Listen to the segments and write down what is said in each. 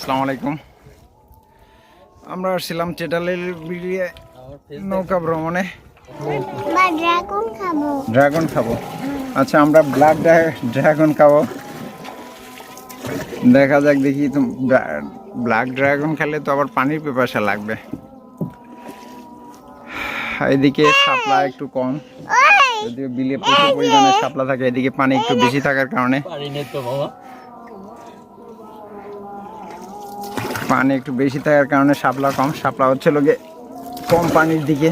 আসসালামু আলাইকুম। আমরা আসছিলাম চেটালের বিলিয়ে নৌকা ভ্রমণে। ড্রাগন খাব। আচ্ছা আমরা ব্ল্যাক ড্রাগন খাব। দেখা যাক দেখি তো ব্ল্যাক ড্রাগন খেলে তো আবার পানির পেপাসা লাগবে। এদিকে শাপলা একটু কম। যদিও বিলে প্রচুর পরিমাণে শাপলা থাকে এদিকে পানি একটু বেশি থাকার কারণে পারি নে তো বাবা পানি একটু বেশি থাকার কারণে শাপলা কম। শাপলা হচ্ছে লোকে কম পানির দিকে।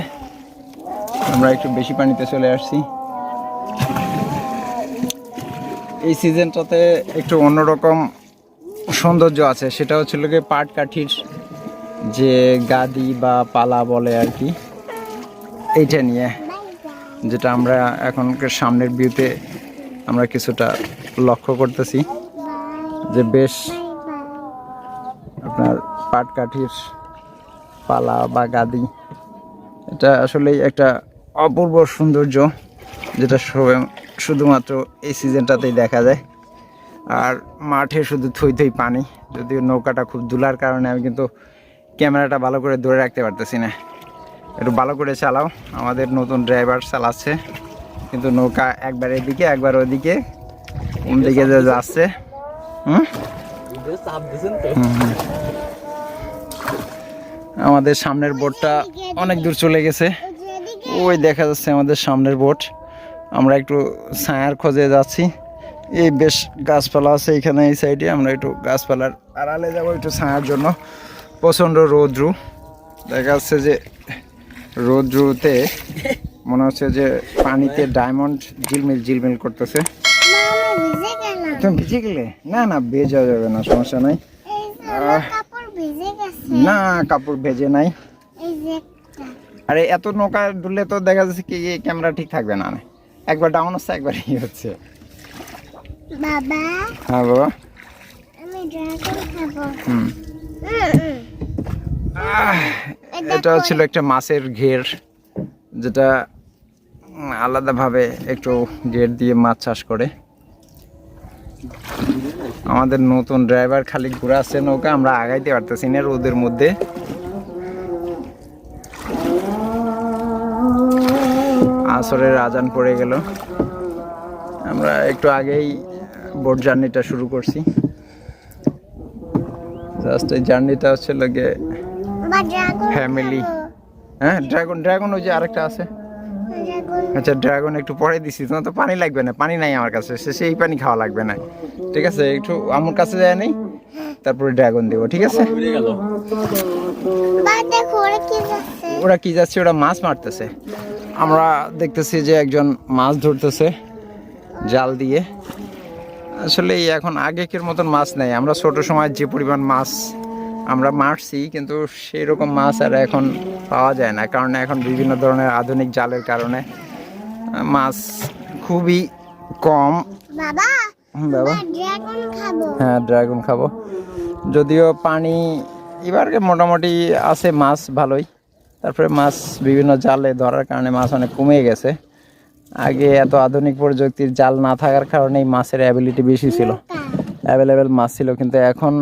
আমরা একটু বেশি পানিতে চলে আসছি। এই সিজনটাতে একটু অন্যরকম সৌন্দর্য আছে। সেটা হচ্ছে লোকে পাট কাঠির যে গাদি বা পালা বলে আর কি, এইটা নিয়ে, যেটা আমরা এখনকার সামনের ভিউতে আমরা কিছুটা লক্ষ্য করতেছি। যে বেশ আপনার পাটকাঠির পালা বা গাদি। এটা আসলেই একটা অপূর্ব সৌন্দর্য, যেটা সবে- শুধুমাত্র এই সিজনটাতেই দেখা যায়। আর মাঠে শুধু থই থই পানি, যদিও নৌকাটা খুব দুলার কারণে আমি কিন্তু ক্যামেরাটা ভালো করে ধরে রাখতে পারতেছি না। একটু ভালো করে চালাও, আমাদের নতুন ড্রাইভার চালাচ্ছে। কিন্তু নৌকা একবার এদিকে, একবার ওদিকে কোন দিকে যে যাচ্ছে, হুম? আমাদের সামনের বোটটা অনেক দূর চলে গেছে। ওই দেখা যাচ্ছে আমাদের সামনের বোট। আমরা একটু ছায়ার খোঁজে যাচ্ছি। এই বেশ গাছপালা আছে এখানে, এই সাইডে। আমরা একটু গাছপালার আড়ালে যাব একটু ছায়ার জন্য। প্রচণ্ড রৌদ্রু। দেখা যাচ্ছে যে রৌদ্রুতে মনে হচ্ছে যে পানিতে ডায়মন্ড ঝিলমিল ঝিলমিল করতেছে। তুমি ভিজে গেলে? না না ভেজা যাবে না সমস্যা নাই। না কাপড় ভেজে নাই। আরে এত নৌকা ডুললে তো দেখা যাচ্ছে কি ক্যামেরা ঠিক থাকবে না। একবার ডাউন হচ্ছে একবার ই হচ্ছে। বাবা হ্যাঁ বাবা। আমি ড্রাগন খাব। হুম। উম, উম। আহ, এটা ছিল একটা মাছের ঘের যেটা আলাদাভাবে একটু ঘের দিয়ে মাছ চাষ করে। আমাদের নতুন ড্রাইভার খালি ঘুরাচ্ছে নৌকা আমরা আগাইতে পারতেছি না রোদের মধ্যে। আসরের আজান পড়ে গেল। আমরা একটু আগেই বোট জার্নিটা শুরু করছি। জাস্ট এই জার্নিটা হচ্ছে লাগে ফ্যামিলি হ্যাঁ ড্রাগন ড্রাগন ওই যে আরেকটা আছে। আচ্ছা ড্রাগন একটু পরে দিছি তোমার তো পানি লাগবে না পানি নাই আমার কাছে সে- সেই পানি খাওয়া লাগবে না। ঠিক আছে একটু আমার কাছে যায় নেই তারপরে ড্রাগন দেবো ঠিক আছে? ওরা কি যাচ্ছে ওরা মাছ মারতেছে। আমরা দেখতেছি যে একজন মাছ ধরতেছে জাল দিয়ে। আসলে এখন আগেকের মতন মাছ নেই আমরা ছোট সময় যে পরিমাণ মাছ আমরা মারছি কিন্তু সেই রকম মাছ আর এখন পাওয়া যায় না। কারণ এখন বিভিন্ন ধরনের আধুনিক জালের কারণে মাছ খুবই কম। বাবা বাবা। হ্যাঁ ড্রাগন খাব। যদিও পানি এবারকে মোটামুটি আছে মাছ ভালোই। তারপরে মাছ বিভিন্ন জালে ধরার কারণে মাছ অনেক কমে গেছে। আগে এত আধুনিক প্রযুক্তির জাল না থাকার কারণেই মাছের অ্যাবিলিটি বেশি ছিল। অ্যাভেলেবেল মাছ ছিল কিন্তু এখন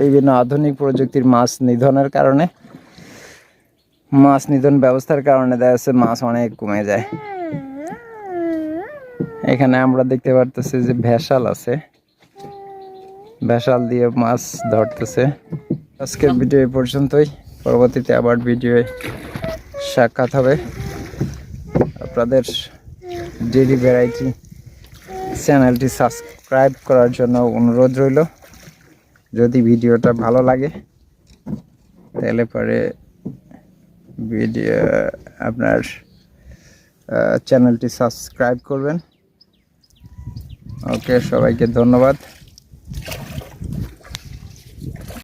বিভিন্ন আধুনিক প্রযুক্তির মাছ নিধনের কারণে, মাছ নিধন ব্যবস্থার কারণে দেখা যাচ্ছে মাছ অনেক কমে যায়। এখানে আমরা দেখতে পারতেছি যে ভেসাল আছে। ভেসাল দিয়ে মাছ ধরতেছে। আজকের ভিডিও পর্যন্তই। পরবর্তীতে আবার ভিডিও সাক্ষাৎ হবে। আপনাদের ডেলি ভ্যারাইটি চ্যানেলটি সাবস্ক্রাইব করার জন্য অনুরোধ রইল। যদি ভিডিওটা ভালো লাগে তাহলে পরে ভিডিও আপনার চ্যানেলটি সাবস্ক্রাইব করবেন। ওকে সবাইকে ধন্যবাদ।